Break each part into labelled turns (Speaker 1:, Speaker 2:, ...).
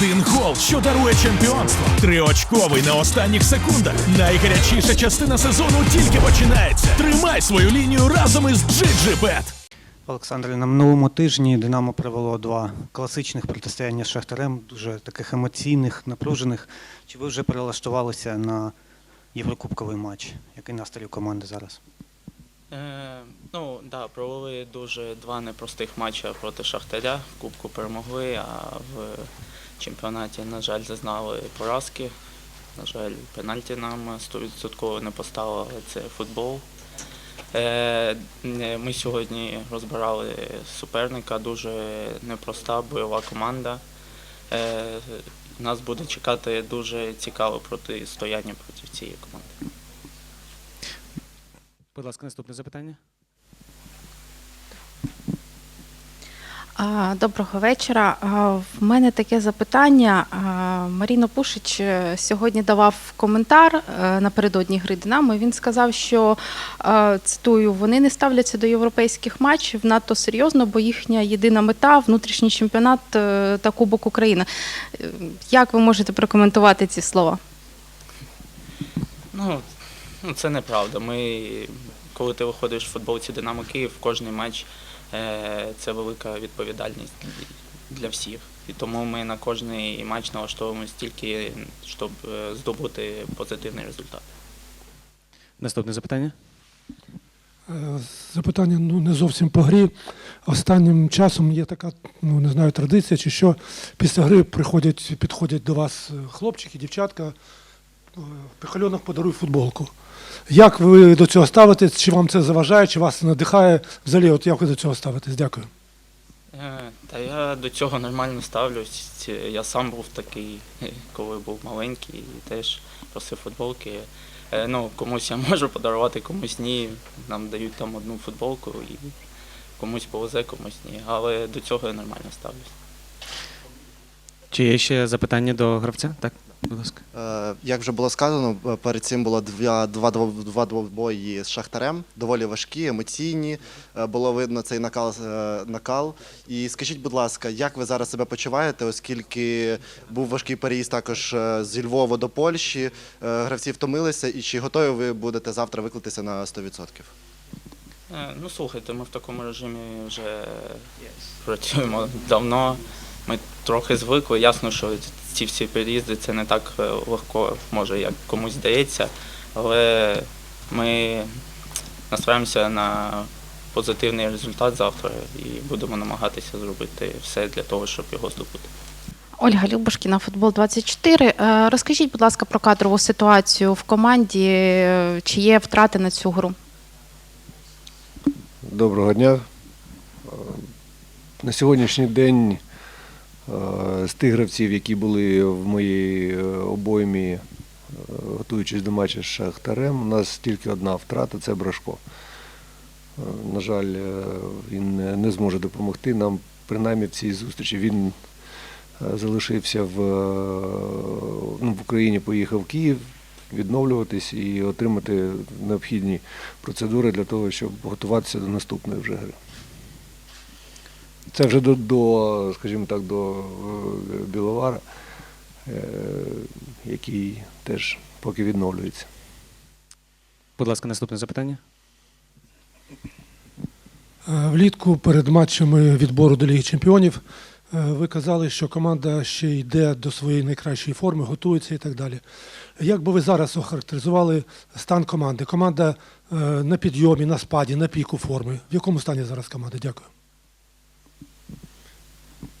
Speaker 1: Один гол, що дарує чемпіонство. Триочковий на останніх секундах. Найгарячіша частина сезону тільки починається. Тримай свою лінію разом із GGBet.
Speaker 2: Олександре, на минулому тижні Динамо провело два класичних протистояння з Шахтарем, дуже таких емоційних, напружених. Чи ви вже перелаштувалися на Єврокубковий матч? Який настрій у команди зараз?
Speaker 3: Е, ну, да, провели дуже два непростих матчі проти Шахтаря. Кубку перемогли, а в чемпіонаті, на жаль, зазнали поразки. На жаль, пенальті нам 100% не поставили, це футбол. Е, ми сьогодні розбирали суперника, дуже непроста бойова команда. Е, нас буде чекати дуже цікаве протистояння проти цієї команди.
Speaker 4: Будь ласка, наступне запитання.
Speaker 5: Доброго вечора. В мене таке запитання. Маріно Пушич е, сьогодні давав коментар е, напередодні гри Динамо. Він сказав, що е, цитую, вони не ставляться до європейських матчів надто серйозно, бо їхня єдина мета внутрішній чемпіонат та Кубок України. Як ви можете прокоментувати ці слова?
Speaker 3: Ну, ну, це неправда. Ми, коли ти виходиш в футболці Динамо Київ, кожний матч це велика відповідальність для всіх. І тому ми на кожний матч налаштовуємося тільки, щоб е, здобути позитивний результат.
Speaker 4: Наступне запитання.
Speaker 6: Е, Запитання ну, не зовсім по грі. Останнім часом є така, ну не знаю, традиція, чи що після гри приходять, підходять до вас е, хлопчики, дівчатка, е, Пихальонок подаруй футболку. Як ви до цього ставитесь? Чи вам це заважає, чи вас надихає? Взагалі, от як ви до цього ставитесь? Дякую.
Speaker 3: Е, Та я до цього нормально ставлюсь. Я сам був такий, коли був маленький, і теж просив футболки. Е, Ну, комусь я можу подарувати, комусь ні. Нам дають там одну футболку і комусь повезе, комусь ні. Але до цього я нормально ставлюсь.
Speaker 4: Чи є ще запитання до гравця? Так, будь ласка.
Speaker 7: Е, Як вже було сказано, е, перед цим було два, два, два двобої з Шахтарем, доволі важкі, емоційні. Е, Було видно цей накал, накал. І скажіть, будь ласка, як ви зараз себе почуваєте, оскільки був важкий переїзд також зі Львова до Польщі, гравці втомилися, і чи готові ви будете завтра виклатися на 100%?
Speaker 3: Е, Ну, слухайте, ми в такому режимі вже працюємо давно. Ми трохи звикли. Ясно, що ці всі переїзди це не так е, легко, може, як комусь здається. Але ми настраємося на позитивний результат завтра і будемо намагатися зробити все для того, щоб його здобути.
Speaker 5: Ольга Любушкіна, футбол 24. Е, Розкажіть, будь ласка, про кадрову ситуацію в команді. Е, Чи є втрати на цю гру?
Speaker 8: Доброго дня. На сьогоднішній день з тих гравців, які були в моїй е, обоймі, е, готуючись до матчу з Шахтарем, у нас тільки одна втрата це Брашко. Е, На жаль, е, він не- зможе допомогти нам, принаймні в цій зустрічі. Він е, залишився в, е, ну, в Україні, поїхав в Київ відновлюватись і отримати необхідні процедури для того, щоб готуватися до наступної вже гри. Це вже до, до скажімо так, до е, Біловара, е, який теж поки відновлюється.
Speaker 4: Будь ласка, наступне запитання.
Speaker 6: Е, Влітку перед матчами відбору до Ліги Чемпіонів ви казали, що команда ще йде до своєї найкращої форми, готується і так далі. Як би ви зараз охарактеризували стан команди? Команда на підйомі, на спаді, на піку форми. В якому стані зараз команда? Дякую.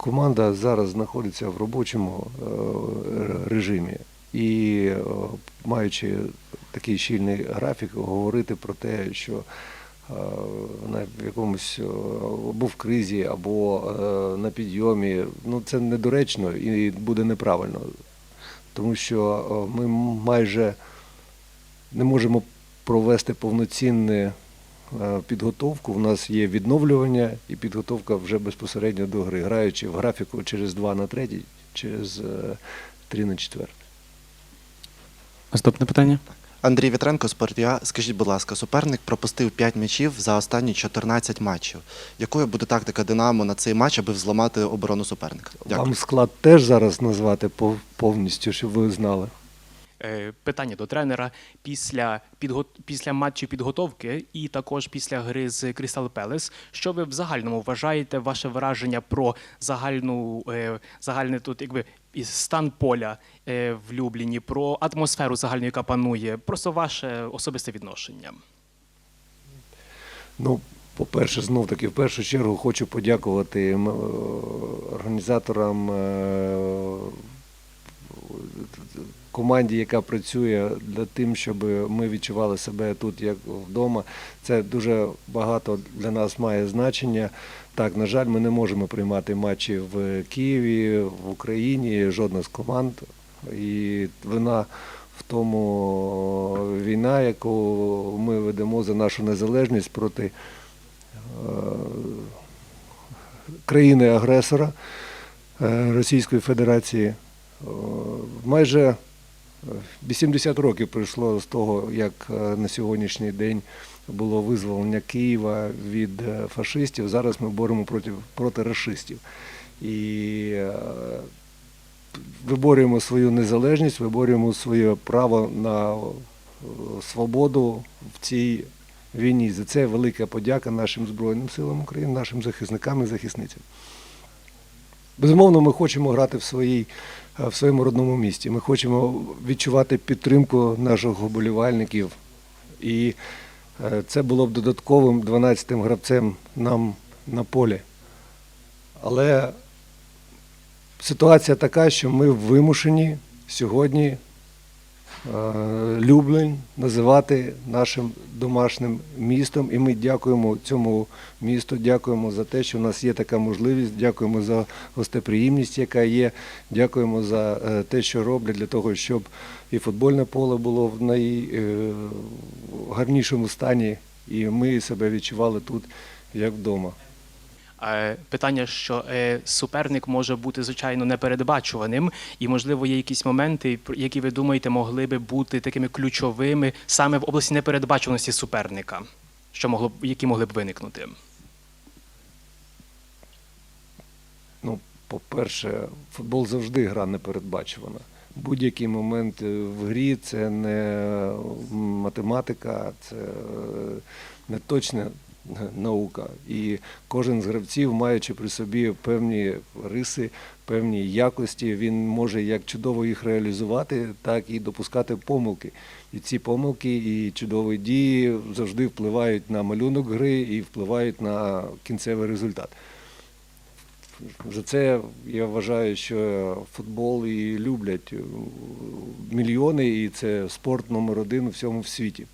Speaker 8: Команда зараз знаходиться в робочому е, режимі і, е, маючи такий щільний графік, говорити про те, що е, вона якомусь або в кризі, або на підйомі, ну це недоречно і буде неправильно. Тому що ми майже не можемо провести повноцінне підготовку. У нас є відновлювання і підготовка вже безпосередньо до гри, граючи в графіку через 2 на 3, через е, 3 на 4.
Speaker 4: Наступне питання.
Speaker 7: Андрій Вітренко, Спортія. Скажіть, будь ласка, суперник пропустив 5 м'ячів за останні 14 матчів. Якою буде тактика Динамо на цей матч, аби взламати оборону суперника? Дякую.
Speaker 8: Вам склад теж зараз назвати повністю, щоб ви знали.
Speaker 9: Е, Питання до тренера після підго... після матчів підготовки і також після гри з Crystal Palace. Що ви в загальному вважаєте ваше враження про загальну е, загальний тут, якби стан поля е, в Любліні, про атмосферу загальну, яка панує, просто ваше особисте відношення?
Speaker 8: Ну, по-перше, знов таки, в першу чергу хочу подякувати організаторам, команді, яка працює для тим, щоб ми відчували себе тут як вдома. Це дуже багато для нас має значення. Так, на жаль, ми не можемо приймати матчі в Києві, в Україні, жодна з команд. І вина в тому війна, яку ми ведемо за нашу незалежність проти е, країни-агресора е, Російської Федерації. Е, Майже 80 років пройшло з того, як е, на сьогоднішній день було визволення Києва від е, фашистів. Зараз ми боремо проти, проти расистів. І е, виборюємо свою незалежність, виборюємо своє право на свободу в цій війні. За це велика подяка нашим Збройним силам України, нашим захисникам і захисницям. Безумовно, ми хочемо грати в, своїй, в своєму родному місті. Ми хочемо відчувати підтримку наших вболівальників. І е, це було б додатковим 12-тим гравцем нам на полі. Але ситуація така, що ми вимушені сьогодні е, Люблин називати нашим домашнім містом. І ми дякуємо цьому місту, дякуємо за те, що в нас є така можливість, дякуємо за гостеприємність, яка є, дякуємо за е, те, що роблять для того, щоб і футбольне поле було в найгарнішому стані, і ми себе відчували тут як вдома.
Speaker 9: Питання, що е, суперник може бути звичайно непередбачуваним, і можливо є якісь моменти, які ви думаєте, могли би бути такими ключовими саме в області непередбачуваності суперника, що могло б які могли б виникнути.
Speaker 8: Ну, по-перше, футбол завжди гра непередбачувана. Будь-який момент е, в грі це не математика, це е, не точна наука. І кожен з гравців, маючи при собі певні риси, певні якості, він може як чудово їх реалізувати, так і допускати помилки. І ці помилки і чудові дії завжди впливають на малюнок гри і впливають на кінцевий результат. За це я вважаю, що футбол і люблять мільйони, і це спорт номер один у всьому світі.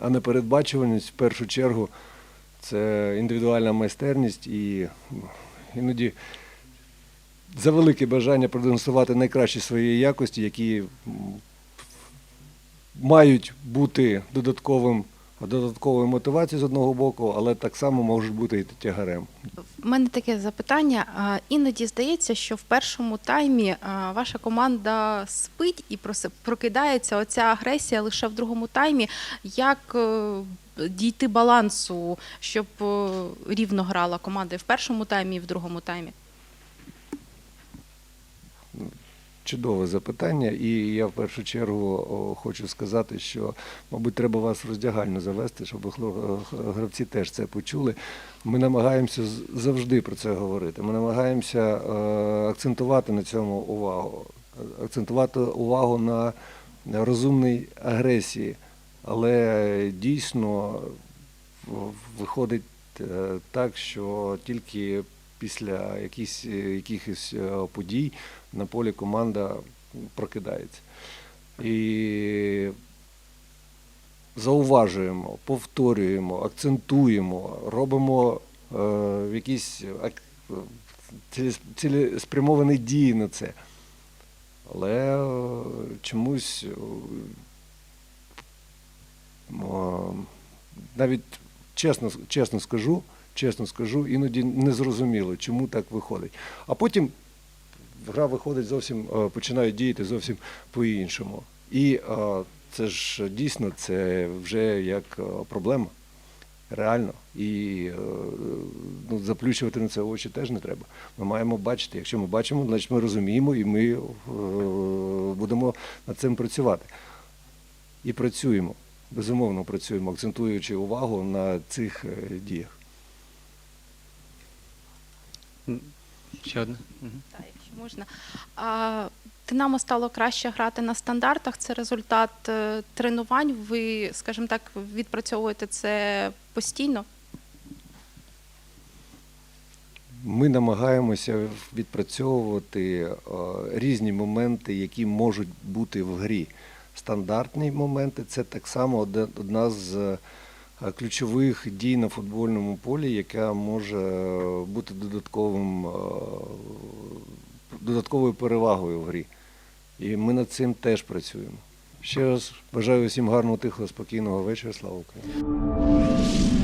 Speaker 8: А непередбачуваність в першу чергу це індивідуальна майстерність і іноді за велике бажання продемонструвати найкращі свої якості, які мають бути додатковим, додатковою мотивацією з одного боку, але так само можуть бути і тягарем.
Speaker 5: В мене таке запитання. Іноді здається, що в першому таймі ваша команда спить і прокидається оця агресія лише в другому таймі. Як е, дійти балансу, щоб е, рівно грала команда і в першому таймі, і в другому таймі?
Speaker 8: Чудове запитання, і я в першу чергу хочу сказати, що, мабуть, треба вас в роздягальню завести, щоб гравці теж це почули. Ми намагаємося завжди про це говорити. Ми намагаємося е, акцентувати на цьому увагу, акцентувати увагу на розумній агресії. Але дійсно виходить е, так, що тільки після якісь, якихось е, подій на полі команда прокидається. І зауважуємо, повторюємо, акцентуємо, робимо е, якісь цілеспрямовані дії на це. Але е, чомусь е, навіть чесно, чесно скажу, чесно скажу, іноді не зрозуміло, чому так виходить. А потім гра виходить зовсім, е, починає діяти зовсім по-іншому. І е, це ж дійсно це вже як е, проблема. Реально. І ну, заплющувати на це очі теж не треба. Ми маємо бачити. Якщо ми бачимо, значить ми розуміємо і ми е, будемо над цим працювати. І працюємо. Безумовно, працюємо, акцентуючи увагу на цих діях.
Speaker 4: Ще одне. Мгм.
Speaker 5: Так, якщо можна. А, Динамо стало краще грати на стандартах. Це результат е, тренувань. Ви, скажімо так, відпрацьовуєте це постійно.
Speaker 8: Ми намагаємося відпрацьовувати е, різні моменти, які можуть бути в грі. Стандартні моменти це так само одна з ключових дій на футбольному полі, яка може е, бути додатковим, е, додатковою перевагою в грі. І ми над цим теж працюємо. Ще раз бажаю всім гарного, тихого, спокійного вечора. Слава Україні!